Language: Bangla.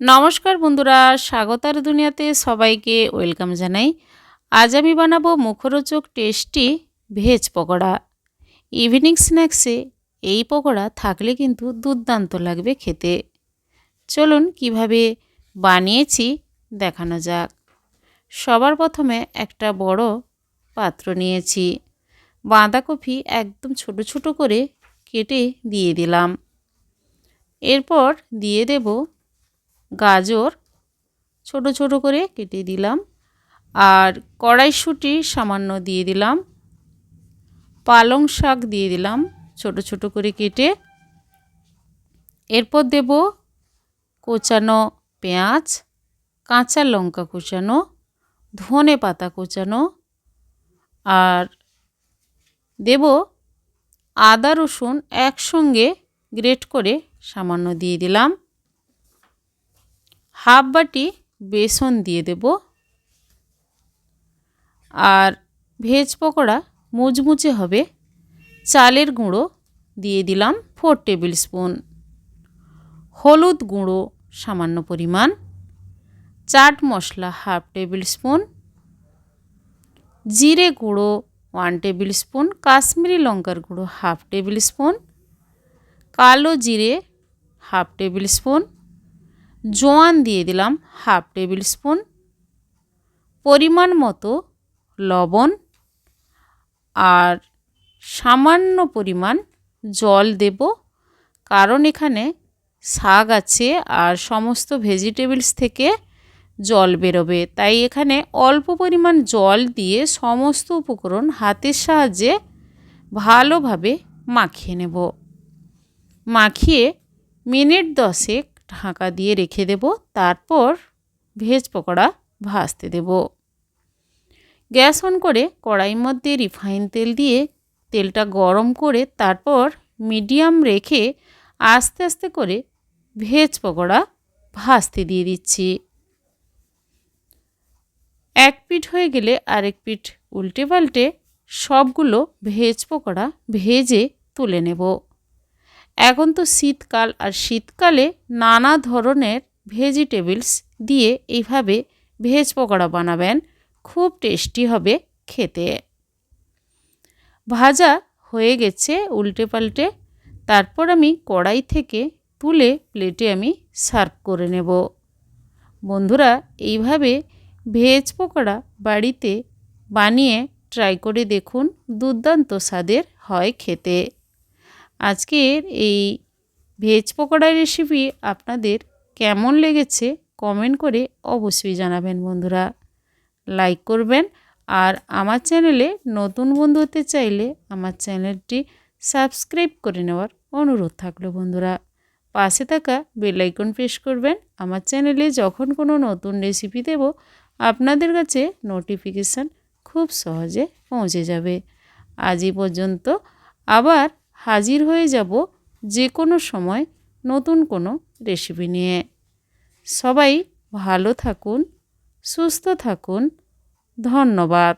নমস্কার বন্ধুরা, স্বাগতার দুনিয়াতে সবাইকে ওয়েলকাম জানাই। আজ আমি বানাবো মুখরোচক টেস্টি ভেজ পকোড়া। ইভিনিং স্ন্যাক্সে এই পকোড়া থাকলে কিন্তু দুর্দান্ত লাগবে খেতে। চলুন কীভাবে বানিয়েছি দেখানো যাক। সবার প্রথমে একটা বড় পাত্র নিয়েছি। বাঁধাকপি একদম ছোট ছোট করে কেটে দিয়ে দিলাম। এরপর দিয়ে দেব গাজর ছোট ছোট করে কেটে দিলাম আর কড়াইশুঁটি সামান্য দিয়ে দিলাম। পালং শাক দিয়ে দিলাম ছোট ছোট করে কেটে। এরপর দেব কোচানো পেঁয়াজ, কাঁচা লঙ্কা কোচানো, ধনে পাতা কোচানো আর দেব আদা রসুন একসঙ্গে গ্রেট করে সামান্য দিয়ে দিলাম। হাফ বাটি বেসন দিয়ে দেব। আর ভেজ পকোড়া মুচমুচে হবে। চালের গুঁড়ো দিয়ে দিলাম ফোর টেবিল স্পুন হলুদ গুঁড়ো সামান্য পরিমাণ। Chaat masala half tablespoon জিরে গুঁড়ো ওয়ান টেবিল স্পুন কাশ্মীরি লঙ্কার গুঁড়ো হাফ টেবিল স্পুন কালো জিরে হাফ টেবিল স্পুন জোয়ান দিয়ে দিলাম হাফ টেবিল স্পুন পরিমাণ মতো লবণ আর সামান্য পরিমাণ জল দেব, কারণ এখানে শাক আছে আর সমস্ত ভেজিটেবলস থেকে জল বেরোবে। তাই এখানে অল্প পরিমাণ জল দিয়ে সমস্ত উপকরণ হাতের সাহায্যে ভালোভাবে মাখিয়ে নেব। মাখিয়ে মিনিট দশেক ঢাকা দিয়ে রেখে দেব, তারপর ভেজ পকোড়া ভাজতে দেব। গ্যাস অন করে কড়াইয়ের মধ্যে রিফাইন তেল দিয়ে তেলটা গরম করে তারপর মিডিয়াম রেখে আস্তে আস্তে করে ভেজ পকোড়া ভাজতে দিয়ে দিচ্ছি। এক পিঠ হয়ে গেলে আরেক পিঠ উল্টে পাল্টে সবগুলো ভেজ পকোড়া ভেজে তুলে নেব। এখন তো শীতকাল আর শীতকালে নানা ধরনের ভেজিটেবলস দিয়ে এইভাবে ভেজ পকোড়া বানাবেন। খুব টেস্টি হবে খেতে। ভাজা হয়ে গেছে উল্টে পাল্টে। তারপর আমি কড়াই থেকে তুলে প্লেটে আমি সার্ভ করে নেব। বন্ধুরা, এইভাবে ভেজ পকোড়া বাড়িতে বানিয়ে ট্রাই করে দেখুন। দুর্দান্ত স্বাদের হয় খেতে। আজকের এই ভেজ পকোড়া রেসিপি আপনাদের কেমন লেগেছে কমেন্ট করে অবশ্যই জানাবেন বন্ধুরা। লাইক করবেন আর আমার চ্যানেলে নতুন বন্ধু হতে চাইলে আমার চ্যানেলটি সাবস্ক্রাইব করে নেওয়ার অনুরোধ থাকল বন্ধুরা। পাশে থাকা বেলাইকন প্রেস করবেন। আমার চ্যানেলে যখন কোনো নতুন রেসিপি দেব, আপনাদের কাছে নোটিফিকেশান খুব সহজে পৌঁছে যাবে। আজই পর্যন্ত আবার হাজির হয়ে যাব যে কোনো সময় নতুন কোনো রেসিপি নিয়ে। সবাই ভালো থাকুন, সুস্থ থাকুন। ধন্যবাদ।